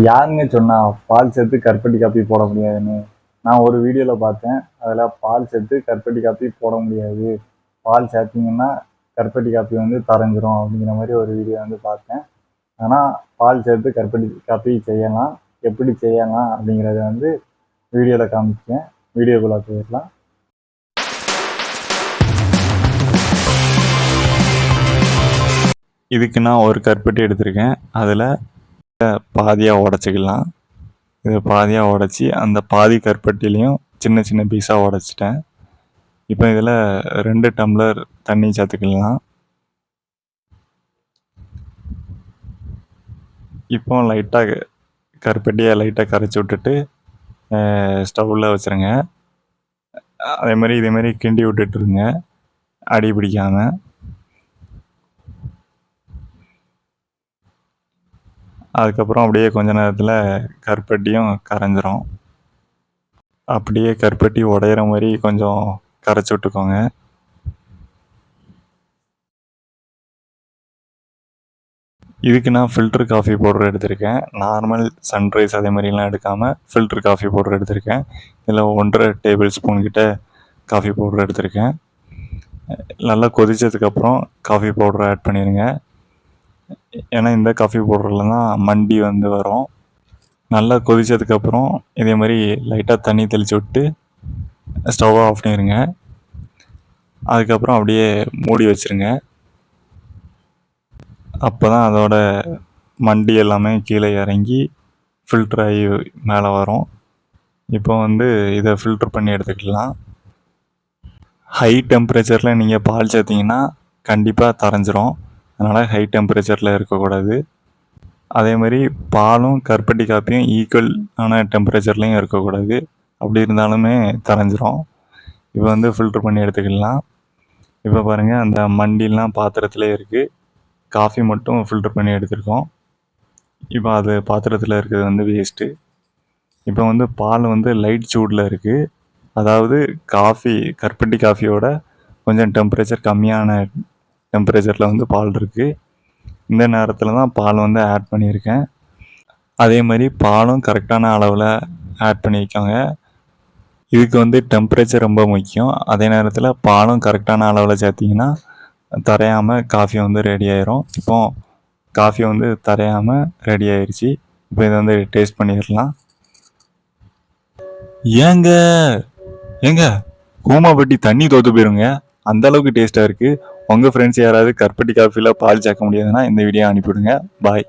யாருங்க சொன்னா பால் சேர்த்து கற்பட்டி காப்பி போட முடியாதுன்னு. நான் ஒரு வீடியோவில் பார்த்தேன். அதில் பால் சேர்த்து கற்பட்டி காப்பி போட முடியாது. பால் சேர்த்திங்கன்னா கற்பட்டி காப்பி வந்து தரைஞ்சிரும் அப்படிங்கிற மாதிரி ஒரு வீடியோ வந்து பார்த்தேன். ஆனால் பால் சேர்த்து கற்பட்டி காப்பி செய்யலாம். எப்படி செய்யலாம் அப்படிங்கிறத வந்து வீடியோவில் காமிச்சேன். வீடியோக்குள்ளே போயிடலாம். இதுக்கு நான் ஒரு கற்பட்டி எடுத்திருக்கேன். அதில் பாதியாக உடச்சிக்கலாம். இதை பாதியாக உடச்சி அந்த பாதி கருப்பட்டிலையும் சின்ன சின்ன பீஸாக உடச்சிட்டேன். இப்போ இதில் ரெண்டு டம்ளர் தண்ணி சேர்த்துக்கலாம். இப்போ லைட்டாக கருப்பட்டியை லைட்டாக கரைச்சி விட்டுட்டு ஸ்டவ்வில் வச்சுருங்க. அதே மாதிரி கிண்டி விட்டுட்டுருங்க அடி பிடிக்காமல் அதுக்கப்புறம் அப்படியே கொஞ்ச நேரத்தில் கருப்பட்டியும் கரைஞ்சிரும். அப்படியே கருப்பட்டி உடையிற மாதிரி கொஞ்சம் கரைச்சி விட்டுக்கோங்க. இதுக்கு நான் ஃபில்டர் காஃபி பவுடர் எடுத்திருக்கேன். நார்மல் சன்ரைஸ் அதே மாதிரிலாம் எடுக்காமல் ஃபில்டர் காஃபி பவுடர் எடுத்திருக்கேன். இதில் ஒன்றரை டேபிள் ஸ்பூன் கிட்ட காஃபி பவுடர் எடுத்திருக்கேன். நல்லா கொதிச்சதுக்கப்புறம் காஃபி பவுடரை ஆட் பண்ணிடுங்க ஏன்னா இந்த காஃபி பவுடரில் தான் மண்டி வந்து வரும். நல்லா கொதித்ததுக்கப்புறம் இதே மாதிரி லைட்டாக தண்ணி தெளித்து விட்டு ஸ்டவ்வாக ஆஃப் பண்ணிடுங்க அதுக்கப்புறம் அப்படியே மூடி வச்சுருங்க. அப்போ தான் அதோட மண்டி எல்லாமே கீழே இறங்கி ஃபில்டர் ஆகி மேலே வரும். இப்போ வந்து இதை ஃபில்ட்ரு பண்ணி எடுத்துக்கலாம். ஹை டெம்பரேச்சரில் நீங்கள் பால் சேர்த்திங்கன்னா கண்டிப்பாக தரைஞ்சிரும். அதனால் ஹை டெம்பரேச்சரில் இருக்கக்கூடாது. அதே மாதிரி பாலும் கருப்பட்டி காப்பியும் ஈக்குவல் ஆன டெம்பரேச்சர்லேயும் இருக்கக்கூடாது. அப்படி இருந்தாலுமே தரைஞ்சிரும் இப்போ வந்து ஃபில்ட்ரு பண்ணி எடுத்துக்கலாம். இப்போ பாருங்கள் அந்த மண்டிலாம் பாத்திரத்தில் இருக்குது காஃபி மட்டும் ஃபில்டர் பண்ணி எடுத்துருக்கோம். இப்போ அது பாத்திரத்தில் இருக்கிறது வந்து வேஸ்ட்டு இப்போ வந்து பால் வந்து லைட் சூடில் இருக்குது அதாவது காஃபி கற்பட்டி காஃபியோட கொஞ்சம் டெம்பரேச்சர் கம்மியான டெம்பரேச்சரில் வந்து பால் இருக்குது இந்த நேரத்தில் தான் பால் வந்து ஆட் பண்ணியிருக்கேன். அதே மாதிரி பாலும் கரெக்டான அளவில் ஆட் பண்ணிக்கோங்க இதுக்கு வந்து டெம்பரேச்சர் ரொம்ப முக்கியம். அதே நேரத்தில் பாலும் கரெக்டான அளவில் சேர்த்திங்கன்னா தரையாமல் காஃபி வந்து ரெடி ஆயிரும். இப்போ காஃபி வந்து தரையாமல் ரெடி ஆயிடுச்சு இப்போ இதை வந்து டேஸ்ட் பண்ணிடலாம். ஏங்க ஏங்க கூமாப்பட்டி தண்ணி தோத்து போயிருங்க. அந்த அளவுக்கு டேஸ்ட்டாக இருக்குது உங்கள் ஃப்ரெண்ட்ஸ் யாராவது கற்பட்டி காஃபியில் பால் சேர்க்க முடியாதுன்னா இந்த வீடியோ அனுப்பிவிடுங்க. பாய்